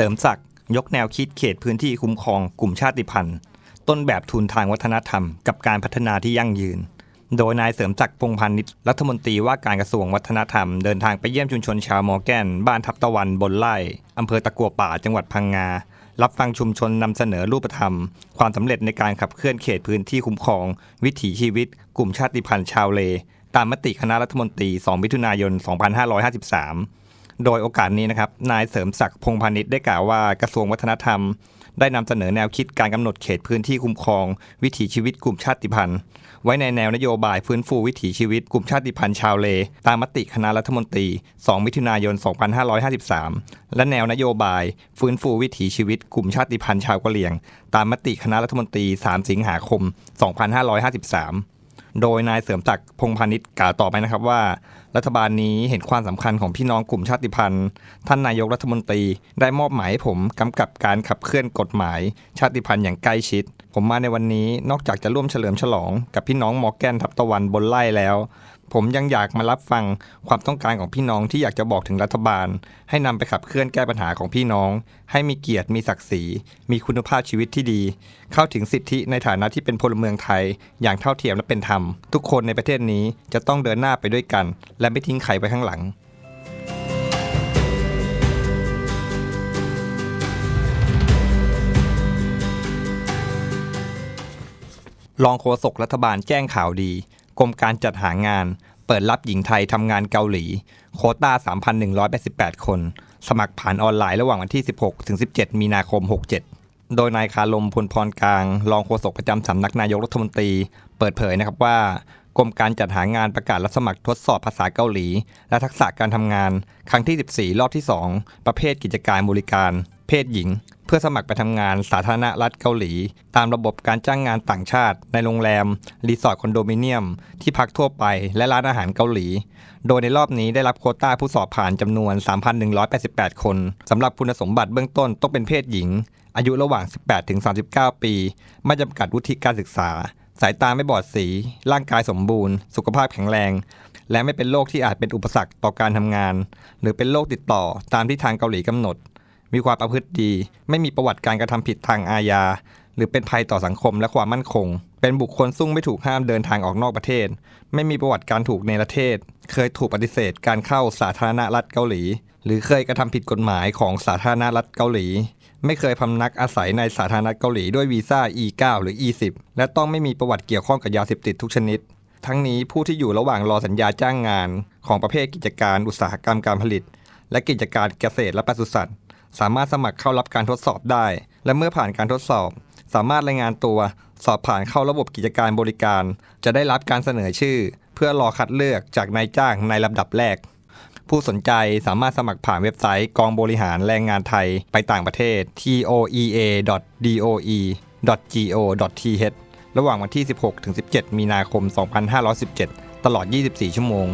เสริมศักดิ์ยกแนวคิดเขตพื้นที่คุ้มครองกลุ่มชาติพันธุ์ ต้นแบบทุนทางวัฒนธรรม กับการพัฒนาที่ยั่งยืน โดยนายเสริมศักดิ์พงษ์พานิชรัฐมนตรีว่าการกระทรวงวัฒนธรรม เดินทางไปเยี่ยมชุมชนชาวมอแกน บ้านทับตะวันบนไร่อำเภอตะกัวป่าจังหวัดพังงา รับฟังชุมชนนำเสนอรูปธรรม ความสำเร็จในการขับเคลื่อนเขตพื้นที่คุ้มครอง วิถีชีวิต กลุ่มชาติพันธุ์ชาวเล ตามมติคณะรัฐมนตรี 2 มิถุนายน 2553 โดยโอกาสนี้นะครับนายเสริมศักดิ์พงพาณิชย์ได้กล่าวว่ากระทรวงวัฒนธรรม ได้นำเสนอแนวคิดการกำหนดเขตพื้นที่คุ้มครอง วิถีชีวิตกลุ่มชาติพันธุ์ ไว้ในแนวนโยบายฟื้นฟูวิถีชีวิตกลุ่มชาติพันธุ์ชาวเล ตามมติคณะรัฐมนตรี 2 มิถุนายน 2553 และแนวนโยบาย ฟื้นฟูวิถีชีวิตกลุ่มชาติพันธุ์ชาวกะเหรี่ยง ตามมติคณะรัฐมนตรี 3 สิงหาคม 2553 โดยนายเสริมศักดิ์พงพาณิชย์กล่าวต่อไปนะครับว่า รัฐบาลนี้เห็นความสำคัญของพี่น้องกลุ่มชาติพันธุ์ ท่านนายกรัฐมนตรีได้มอบหมายให้ผมกำกับการขับเคลื่อนกฎหมาย ชาติพันธุ์อย่างใกล้ชิด ผมมาในวันนี้นอกจากจะร่วมเฉลิมฉลอง กับพี่น้องมอร์แกนทับตะวันบนไล่แล้ว ผมยังอยากมารับฟังความต้องการของพี่น้องที่อยากจะบอกถึงรัฐบาล ให้นำไปขับเคลื่อนแก้ปัญหาของพี่น้อง ให้มีเกียรติมีศักดิ์ศรีมีคุณภาพชีวิตที่ดี เข้าถึงสิทธิในฐานะที่เป็นพลเมืองไทย อย่างเท่าเทียมและเป็นธรรม ทุกคนในประเทศนี้จะต้องเดินหน้าไปด้วยกัน และไม่ทิ้งใครไว้ข้างหลังรองโฆษกรัฐบาลแจ้งข่าวดี กรมการจัดหางาน เปิดรับหญิงไทยทำงานเกาหลี โคต้า 3,188 คน สมัครผ่านออนไลน์ระหว่างวันที่ 16 ถึง 17 มีนาคม 67 โดยนายคาลมพลพรกลาง รองโฆษกประจำสำนักนายกรัฐมนตรี เปิดเผยนะครับว่ากรมการจัดหางานประกาศรับสมัครทดสอบภาษาเกาหลี และทักษะการทำงาน ครั้งที่ 14 รอบที่ 2 ประเภทกิจการบริการ เพศหญิง เพื่อสมัครไปทำงานสาธารณรัฐเกาหลี ตามระบบการจ้างงานต่างชาติ ในโรงแรม รีสอร์ทคอนโดมิเนียม ที่พักทั่วไปและร้านอาหารเกาหลี โดยในรอบนี้ได้รับโคต้าผู้สอบผ่านจำนวน 3,188 คนสำหรับคุณสมบัติเบื้องต้นต้องเป็นเพศหญิง อายุระหว่าง 18ถึง39 ปี ไม่จำกัดวุฒิการศึกษา สายตาไม่บอดสี ร่างกายสมบูรณ์ สุขภาพแข็งแรงและไม่เป็นโรคที่อาจเป็นอุปสรรคต่อการทำงาน หรือเป็นโรคติดต่อตามที่ทางเกาหลีกำหนด มีความประพฤติดี ไม่มีประวัติการกระทำผิดทางอาญา หรือเป็นภัยต่อสังคมและความมั่นคง เป็นบุคคลซุ่งไม่ถูกห้ามเดินทางออกนอกประเทศ ไม่มีประวัติการถูกในประเทศ เคยถูกปฏิเสธการเข้าสาธารณรัฐเกาหลี หรือเคยกระทำผิดกฎหมายของสาธารณรัฐเกาหลี ไม่เคยพำนักอาศัยในสาธารณรัฐเกาหลีด้วยวีซ่า E9 หรือ E10 และต้องไม่มีประวัติเกี่ยวข้องกับยาเสพติดทุกชนิดทั้งนี้ผู้ที่อยู่ระหว่างรอสัญญาจ้างงาน ของประเภทกิจการอุตสาหกรรมการผลิต และกิจการเกษตรและปศุสัตว์ สามารถสมัครเข้ารับการทดสอบได้ และเมื่อผ่านการทดสอบ สามารถรายงานตัว สอบผ่านเข้าระบบกิจการบริการ จะได้รับการเสนอชื่อ เพื่อรอคัดเลือกจากนายจ้างในลำดับแรก ผู้สนใจสามารถสมัครผ่านเว็บไซต์กองบริหารแรงงานไทยไปต่างประเทศ toea.doe.go.th ระหว่างวันที่ 16-17 มีนาคม 2517 ตลอด 24 ชั่วโมง